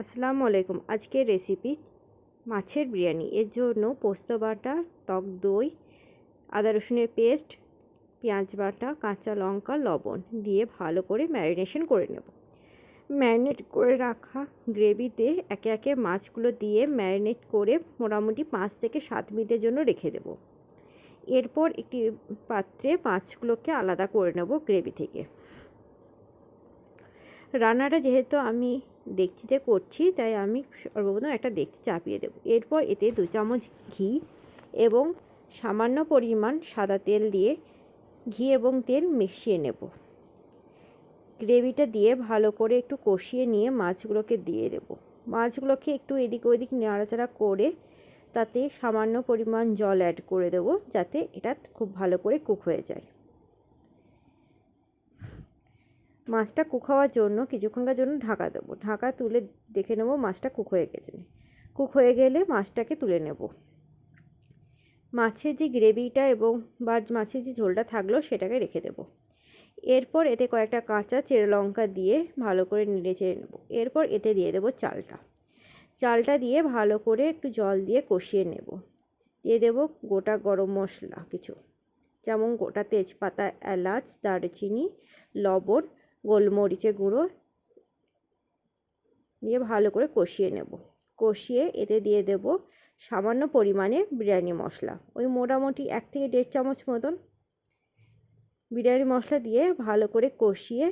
আসসালামু আলাইকুম। আজকের রেসিপি মাছের বিরিয়ানি। এর জন্য পোস্ত বাটা, টক দই, আদা রসুনের পেস্ট পেঁয়াজ বাটা, কাঁচা লঙ্কা, লবণ দিয়ে ভালো করে ম্যারিনেশন করে নেব। ম্যারিনেট করে রাখা গ্রেভিতে একে একে মাছগুলো দিয়ে ম্যারিনেট করে মোটামুটি পাঁচ থেকে সাত মিনিটের জন্য রেখে দেব। এরপর একটি পাত্রে মাছগুলোকে আলাদা করে নেব গ্রেভি থেকে। রান্নাটা যেহেতু আমি ডেকচিতে করছি, তাই আমি সর্বপ্রথম একটা ডেকচি চাপিয়ে দেবো। এরপর এতে দু চামচ ঘি এবং সামান্য পরিমাণ সাদা তেল দিয়ে ঘি এবং তেল মিশিয়ে নেব। গ্রেভিটা দিয়ে ভালো করে একটু কষিয়ে নিয়ে মাছগুলোকে দিয়ে দেব। মাছগুলোকে একটু এদিক ওদিক নাড়াচাড়া করে তাতে সামান্য পরিমাণ জল অ্যাড করে দেবো, যাতে এটা খুব ভালো করে কুক হয়ে যায়। মাছটা কুক হওয়ার জন্য কিছুক্ষণকার জন্য ঢাকা দেবো। ঢাকা তুলে দেখে নেব মাছটা কুক হয়ে গেছে কুক হয়ে গেলে মাছটাকে তুলে নেব। মাছের যে গ্রেভিটা এবং বা মাছের যে ঝোলটা থাকল সেটাকে রেখে দেবো। এরপর এতে কয়েকটা কাঁচা চেরা লঙ্কা দিয়ে ভালো করে নেড়ে চেড়ে নেব। এরপর এতে দিয়ে দেবো চালটা। চালটা দিয়ে ভালো করে একটু জল দিয়ে কষিয়ে নেব। দিয়ে দেবো গোটা গরম মশলা কিছু। যেমন গোটা তেজপাতা, এলাচ, দারচিনি, লবণ গোলমরিচের গুঁড়ো দিয়ে ভালো করে কষিয়ে নেব। কষিয়ে এতে দিয়ে দেব সামান্য পরিমাণে বিরিয়ানি মশলা। ওই মোটামুটি এক থেকে দেড় চামচ মতন বিরিয়ানি মশলা দিয়ে ভালো করে কষিয়ে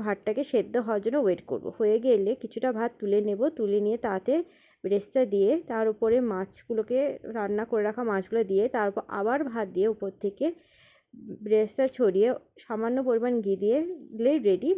ভাতটাকে সেদ্ধ হওয়ার জন্য ওয়েট করব। হয়ে গেলে কিছুটা ভাত তুলে নেব। তুলে নিয়ে তাতে ব্রেস্তা দিয়ে তার উপরে মাছগুলোকে রান্না করে রাখা মাছগুলো দিয়ে তারপর আবার ভাত দিয়ে উপর থেকে ব্রেস্তা ছড়িয়ে সামান্য পরিমাণ ঘি দিয়ে দিলেই রেডি